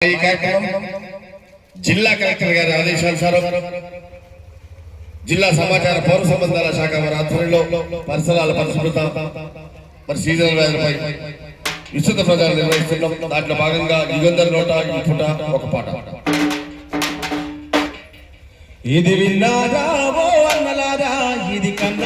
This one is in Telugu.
ఈ కార్యక్రమం జిల్లా కలెక్టర్ గారి ఆదేశానుసారం జిల్లా సమాచార పౌర సంబంధాల శాఖ వారి ఆధ్వర్యంలో పరిసరాల పరిశుభ్రత మరి సీజనల్ వ్యాధులపై విస్తృత ప్రచారం నిర్వహిస్తున్నాం. దాంట్లో భాగంగా యుగంధర్ నోట ఈ పుట ఒక పాట. ఇది విన్నారా ఇది కన్నారా